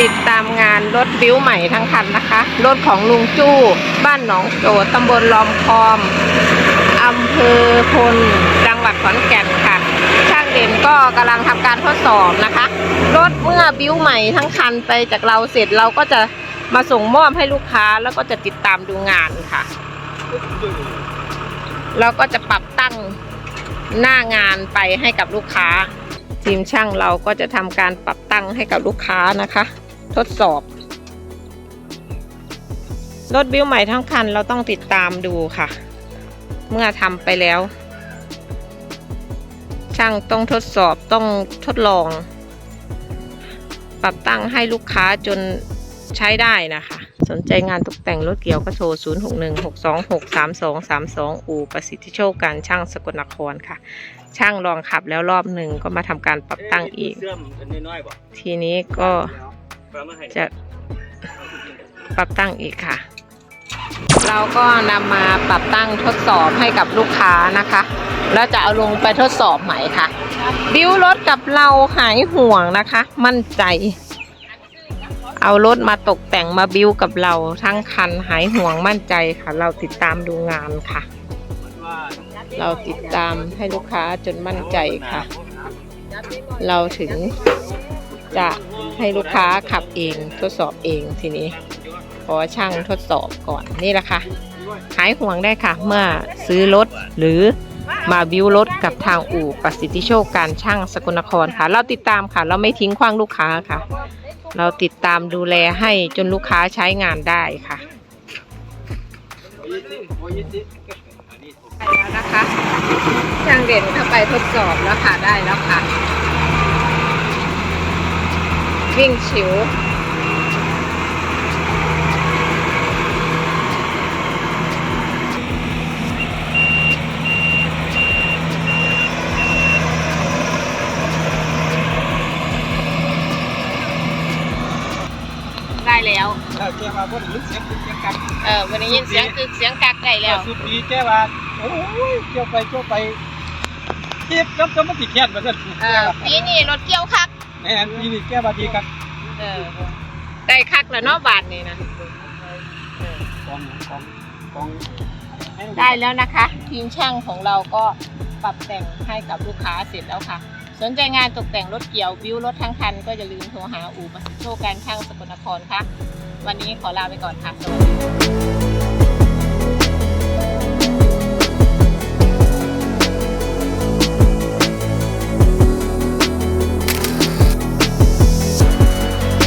ติดตามงานรถบิ้วใหม่ทั้งคันนะคะ รถของลุงจู้ บ้านหนองโจตำบลลอมคอมอำเภอพลจังหวัดขอนแก่นค่ะ ช่างเด่นก็กำลังทำการทดสอบนะคะ รถเมื่อบิ้วใหม่ทั้งคันไปจากเราเสร็จเราก็จะมาส่งมอบให้ลูกค้าแล้วก็จะติดตามดูงานค่ะ เราก็จะปรับตั้งหน้างานไปให้กับลูกค้า ทีมช่างเราก็จะทำการปรับตั้งให้กับลูกค้านะคะ ทดสอบ รถบิ้วใหม่ทั้งคันเราต้องติดตามดูค่ะ เมื่อทำไปแล้ว ช่างต้องทดสอบต้องทดลอง ปรับตั้งให้ลูกค้าจนใช้ได้นะคะ สนใจงานตกแต่งรถเกี่ยวก็โทร 0 6 1 6 2 6 3 2 3 2 อู่ประสิทธิโชคการช่างสกลนครค่ะ ช่างลองขับแล้วรอบหนึ่งก็มาทำการปรับตั้งอีกเสื่อมอันน้อยๆบ่ทีนี้ก็ประมาณให้ จะปรับตั้งอีกค่ะ เราก็นำมาปรับตั้งทดสอบให้กับลูกค้านะคะแล้วจะเอาลงไปทดสอบใหม่ค่ะ บิ้วรถกับเราหายห่วงนะคะ มั่นใจ เอารถมาตกแต่งมาบิ้วกับเราทั้งคันหายห่วงมั่นใจค่ะ เราติดตามดูงานค่ะว่าเราติดตามให้ลูกค้าจนมั่นใจค่ะ เราถึงจะ ให้ลูกค้าขับเองทดสอบเองทีนี้ ขอช่างทดสอบก่อนนี่แหละค่ะหายห่วงได้ค่ะ เมื่อซื้อรถหรือมาบิวรถกับทางอู่ประสิทธิโชคการช่างสกลนครค่ะ เราติดตามค่ะ เราไม่ทิ้งขว้างลูกค้าค่ะ เราติดตามดูแลให้จนลูกค้าใช้งานได้ค่ะไปแล้วนะคะช่างเด่นเข้าไปทดสอบแล้วค่ะได้แล้วค่ะ วิ่งฉิวได้แล้วถ้าแกมาบ่ได้ยินเสียงเสียงกันเออวันนี้ยินเสียงคือเสียงกักได้แล้ว สุดดีแกว่าโอ้ยเกี่ยวไปเกี่ยวไปเทียบกับกับมันสิแค้นว่าซั่นเออปีนี้รถเกี่ยวคัก แม่นอีนี่แกว่าดีครับ เออได้คักแล้วเนาะบาทนี่นะเออ ของของของได้แล้วนะคะทีมช่างของเราก็ปรับแต่งให้กับลูกค้าเสร็จแล้วค่ะ สนใจงานตกแต่งรถเกี่ยววิวรถทั้งคัน ก็อย่าลืมโทรหาอู่ประสิทธิโชคการช่างสกลนครค่ะ วันนี้ขอลาไปก่อนค่ะสวัสดีค่ะ